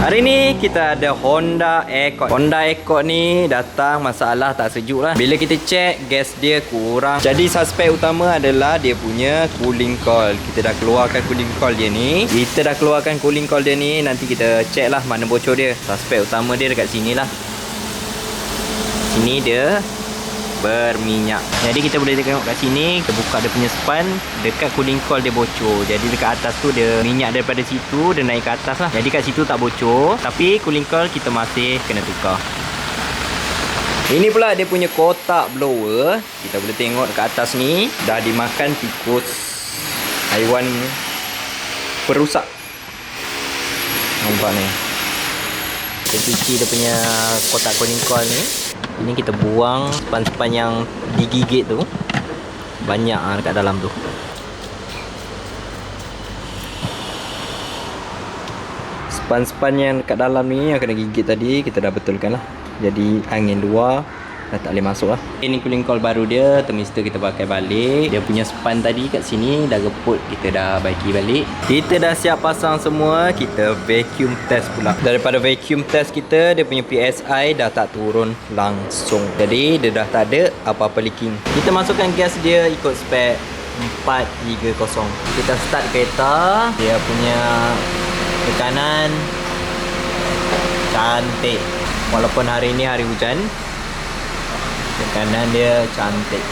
Hari ni kita ada Honda Accord. Honda Accord ni datang masalah tak sejuk lah. Bila kita check gas dia kurang. Jadi suspek utama adalah dia punya cooling coil. Kita dah keluarkan cooling coil dia ni. Kita dah keluarkan cooling coil dia ni. Nanti kita check lah mana bocor dia. Suspek utama dia dekat sini lah. Sini dia berminyak. Jadi kita boleh tengok kat sini, kita buka dia punya span, dekat cooling coil dia bocor. Jadi dekat atas tu dia minyak daripada situ dia naik ke atas lah. Jadi kat situ tak bocor, tapi cooling coil kita masih kena tukar. Ini pula dia punya kotak blower. Kita boleh tengok dekat atas ni dah dimakan tikus haiwan perusak. Nampak ni. Kita cuci dia punya kotak cooling coil ni. Ini kita buang span-span yang digigit tu. Banyak ah dekat dalam tu. Span-span yang dekat dalam ni yang kena gigit tadi kita dah betulkan lah. Jadi angin luar dah tak boleh masuk lah. Ini cooling coil baru dia, thermistor kita pakai balik. Dia punya span tadi kat sini dah reput, kita dah baiki balik. Kita dah siap pasang semua, kita vacuum test pula. Daripada vacuum test kita, dia punya PSI dah tak turun langsung. Jadi dia dah tak ada apa-apa leaking. Kita masukkan gas dia ikut spek 430. Kita start kereta, dia punya tekanan cantik. Walaupun hari ni hari hujan, Tekanan dia cantik.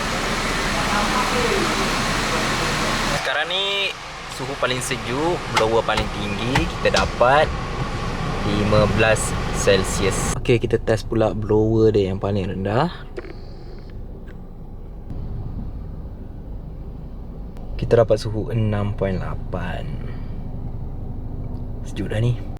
Sekarang ni suhu paling sejuk, blower paling tinggi kita dapat 15 Celsius. Okey, kita test pula blower dia yang paling rendah. Kita dapat suhu 6.8. Sejuk dah ni.